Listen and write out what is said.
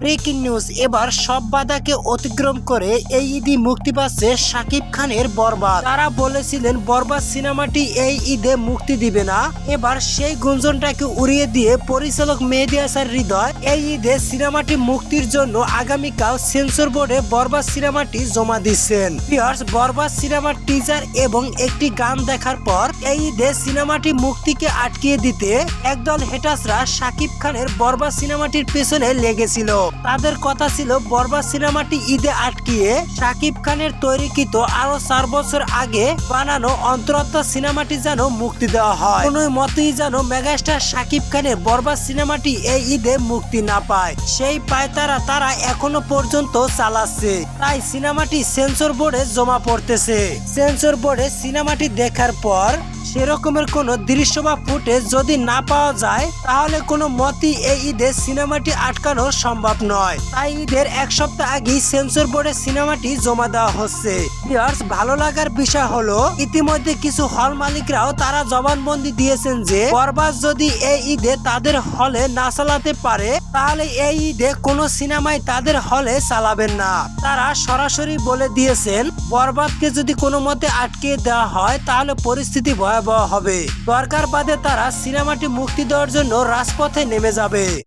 Breaking news, এবার সব বাধাকে অতিক্রম করে এই ঈদে মুক্তি পাচ্ছে শাকিব খানের বরবাদ। তারা বলেছিলেন, বরবাদ সিনেমাটি এই ঈদে মুক্তি দিবে না। এবার সেই গুঞ্জনটাকে উড়িয়ে দিয়ে পরিচালক মেহেদি হাসান হৃদয়, এই ঈদে সিনেমাটি মুক্তির জন্য আগামীকাল সেন্সর বোর্ডে বরবাদ সিনেমাটি জমা দিচ্ছেন। ভিউয়ার্স বরবাদ সিনেমার টিজার এবং একটি গান দেখার পর এই ঈদে সিনেমাটি মুক্তিকে আটকিয়ে দিতে একদল হেটাসরা শাকিব খানের বরবাদ সিনেমাটির পেছনে লেগেছিল। তাদের কথা ছিল, বরবাদ সিনেমাটি ঈদে আটকিয়ে শাকিব খানের তৈরিকৃত আরও চার বছর আগে বানানো অন্তরাত্মা সিনেমাটি যেন মুক্তি দেওয়া হয়। কোন মতেই যেন মেগাস্টার শাকিব খানের বরবাদ সিনেমাটি এই ঈদে মুক্তি না পায়। সেই পায় তারা তারা এখনও পর্যন্ত চালাচ্ছে। তাই সিনেমাটি সেন্সর বোর্ডে জমা পড়তেছে। সেন্সর বোর্ডে সিনেমাটি দেখার পর সেরকমের কোনো দৃশ্য বা ফুটেজ যদি না পাওয়া যায়, তাহলে কোনো মতেই এই ঈদে সিনেমাটি আটকানো সম্ভব নয়। তাই ঈদের এক সপ্তাহ আগেই সেন্সর বোর্ডে সিনেমাটি জমা দেওয়া হচ্ছে। ভালো লাগার বিষয় হলো, ইতিমধ্যে কিছু হল মালিকরাও তারা জবানবন্দি দিয়েছেন যে, বরবাদ যদি এই ঈদে তাদের হলে না চালাতে পারে, তাহলে এই ঈদে কোনো সিনেমায় তাদের হলে চালাবেন না। তারা সরাসরি বলে দিয়েছেন, বরবাদকে যদি কোনো মতে আটকে দেওয়া হয়, তাহলে পরিস্থিতি ভয়াবহ হবে। দরকার বাদে তারা সিনেমাটি মুক্তি দেওয়ার জন্য রাজপথে নেমে যাবে।